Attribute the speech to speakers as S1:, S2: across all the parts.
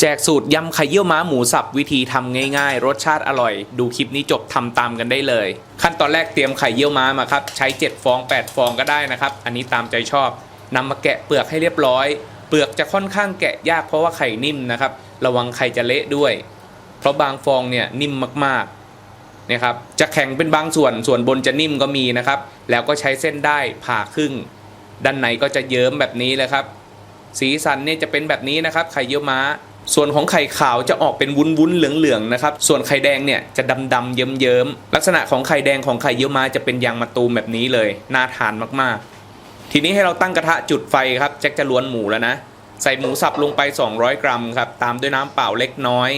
S1: แจกสูตรยำไข่เยี่ยวม้าหมูสับวิธีทำง่ายๆ รสชาติอร่อย ดูคลิปนี้จบทำตามกันได้เลย ขั้นตอนแรกเตรียมไข่เยี่ยวม้ามาครับ ใช้ 7 ฟอง 8 ฟองก็ได้นะครับ อันนี้ตามใจชอบนำมาแกะเปลือกให้เรียบร้อย เปลือกจะค่อนข้างแกะยากเพราะว่าไข่นิ่มนะครับ ระวังไข่จะเละด้วย เพราะบางฟองเนี่ยนิ่มมากๆนี่ยครับจะแข็งเป็นบางส่วนส่วนบนจะนิ่มก็มีนะครับ แล้วก็ใช้เส้นได้ผ่าครึ่ง ด้านในก็จะเยิ้มแบบนี้เลยครับ สีสันเนี่ยจะเป็นแบบนี้นะครับไข่เยี่ยวม้า ส่วนของไข่ขาวจะออกเป็นวุ้นวุ้นๆเหลืองๆนะครับ ส่วนไข่แดงเนี่ยจะดำดำๆเยิ้มเยิ้มๆ ลักษณะของไข่แดงของไข่เยี่ยวม้าจะเป็นยางมะตูมแบบนี้เลย น่าทานมากๆ ทีนี้ให้เราตั้งกระทะจุดไฟครับแจ็คจะล้วนหมูแล้วนะ ใส่หมูสับลงไป 200 กรัมครับ ตามด้วยน้ำเปล่าเล็กน้อย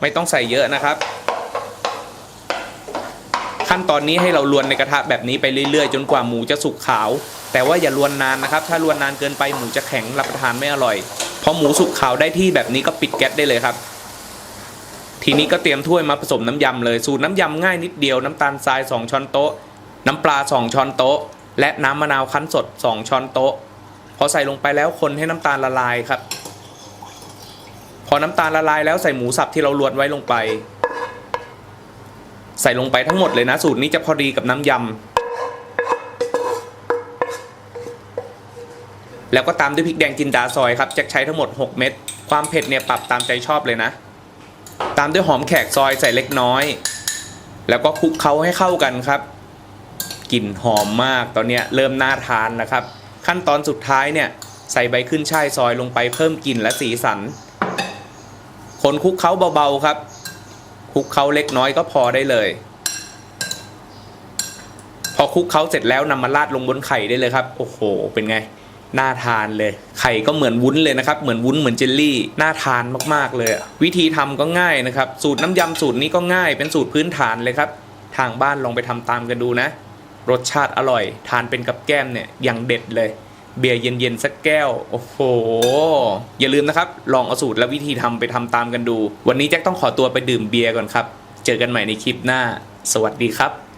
S1: ไม่ต้องใส่เยอะนะครับ ตอนนี้ให้เราลวนในกระทะแบบนี้ไปเรื่อยๆ จนกว่าหมูจะสุกขาว แต่ว่าอย่าลวนนานนะครับ ถ้าลวนนานเกินไปหมูจะแข็งรับประทานไม่อร่อย พอหมูสุกขาวได้ที่แบบนี้ก็ปิดแก๊สได้เลยครับ ทีนี้ก็เตรียมถ้วยมาผสมน้ำยำเลย สูตรน้ำยำง่ายนิดเดียว น้ำตาลทราย 2 ช้อนโต๊ะ น้ำปลา 2 ช้อนโต๊ะ และน้ำมะนาวคั้นสด 2 ช้อนโต๊ะ พอใส่ลงไปแล้วคนให้น้ำตาลละลายครับ พอน้ำตาลละลายแล้วใส่หมูสับที่เราลวนไว้ลงไป ใส่ลงไปทั้งหมดเลยนะ สูตรนี้จะพอดีกับน้ำยำ แล้วก็ตามด้วยพริกแดงจินดาซอยครับแจ็คใช้ทั้งหมด 6 เม็ด ความเผ็ดเนี่ยปรับตามใจชอบเลยนะ ตามด้วยหอมแขกซอยใส่เล็กน้อย แล้วก็คลุกเคล้าให้เข้ากันครับ กลิ่นหอมมากตอนนี้เริ่มน่าทานนะครับ ขั้นตอนสุดท้ายเนี่ยใส่ใบขึ้นช่ายซอยลงไปเพิ่มกลิ่นและสีสัน คนคลุกเคล้าเบาๆครับ คลุกเคล้าเล็กน้อยก็พอได้เลย พอคลุกเคล้าเสร็จแล้วนำมาราดลงบนไข่ได้เลยครับ โอ้โห เป็นไงน่าทานเลย ไข่ก็เหมือนวุ้นเลยนะครับ เหมือนวุ้นเหมือนเจลลี่ น่าทานมากๆเลย วิธีทำก็ง่ายนะครับ สูตรน้ำยำสูตรนี้ก็ง่าย เป็นสูตรพื้นฐานเลยครับ ทางบ้านลองไปทำตามกันดูนะ รสชาติอร่อย ทานเป็นกับแก้มเนี่ยอย่างเด็ดเลย เบียร์เย็นๆ สักแก้ว โอ้โห อย่าลืมนะครับ ลองเอาสูตรและวิธีทำไปทำตามกันดู วันนี้แจ็คต้องขอตัวไปดื่มเบียร์ก่อนครับ เจอกันใหม่ในคลิปหน้า สวัสดีครับ